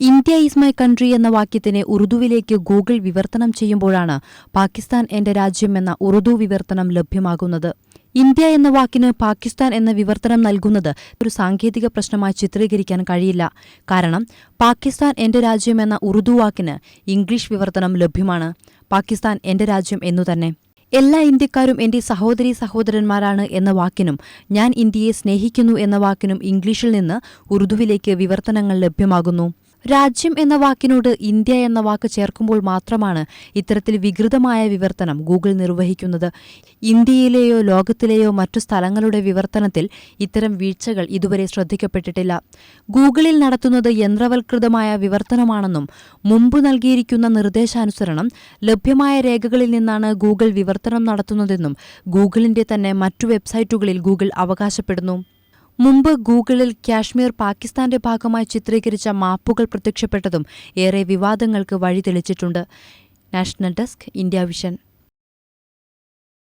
India is my country എന്ന വാക്യത്തിനെ ഉറുദുവിലേക്ക് Google വിവർത്തനം ചെയ്യുമ്പോഴാണ് പാകിസ്ഥാൻ എന്റെ രാജ്യം എന്ന ഉറുദു വിവർത്തനം ലഭ്യമാകുന്നത്. ഇന്ത്യ എന്ന വാക്കിന് പാകിസ്ഥാൻ എന്ന വിവർത്തനം നൽകുന്നത് ഒരു സാങ്കേതിക പ്രശ്നമായി ചിത്രീകരിക്കാൻ കഴിയില്ല. കാരണം പാകിസ്ഥാൻ എന്റെ രാജ്യം എന്ന ഉറുദു വാക്കിന് ഇംഗ്ലീഷ് വിവർത്തനം ലഭ്യമാണ്. പാകിസ്ഥാൻ എന്റെ രാജ്യം എന്നു തന്നെ. എല്ലാ ഇന്ത്യക്കാരും എന്റെ സഹോദരി സഹോദരന്മാരാണ് എന്ന വാക്കിനും ഞാൻ ഇന്ത്യയെ സ്നേഹിക്കുന്നു എന്ന വാക്കിനും ഇംഗ്ലീഷിൽ നിന്ന് ഉറുദുവിലേക്ക് വിവർത്തനങ്ങൾ ലഭ്യമാകുന്നു. രാജ്യം എന്ന വാക്കിനോട് ഇന്ത്യ എന്ന വാക്ക് ചേർക്കുമ്പോൾ മാത്രമാണ് ഇത്തരത്തിൽ വികൃതമായ വിവർത്തനം ഗൂഗിൾ നിർവഹിക്കുന്നത്. ഇന്ത്യയിലെയോ ലോകത്തിലെയോ മറ്റു സ്ഥലങ്ങളുടെ വിവർത്തനത്തിൽ ഇത്തരം വീഴ്ചകൾ ഇതുവരെ ശ്രദ്ധിക്കപ്പെട്ടിട്ടില്ല. ഗൂഗിളിൽ നടത്തുന്നത് യന്ത്രവൽകൃതമായ വിവർത്തനമാണെന്നും മുമ്പ് നൽകിയിരിക്കുന്ന നിർദ്ദേശാനുസരണം ലഭ്യമായ രേഖകളിൽ നിന്നാണ് ഗൂഗിൾ വിവർത്തനം നടത്തുന്നതെന്നും ഗൂഗിളിന്റെ തന്നെ മറ്റു വെബ്സൈറ്റുകളിൽ ഗൂഗിൾ അവകാശപ്പെടുന്നു. മുമ്പ് ഗൂഗിളിൽ കാശ്മീർ പാകിസ്ഥാന്റെ ഭാഗമായി ചിത്രീകരിച്ച മാപ്പുകൾ പ്രത്യക്ഷപ്പെട്ടതും ഏറെ വിവാദങ്ങൾക്ക് വഴിതെളിച്ചിട്ടുണ്ട്. National desk India vision.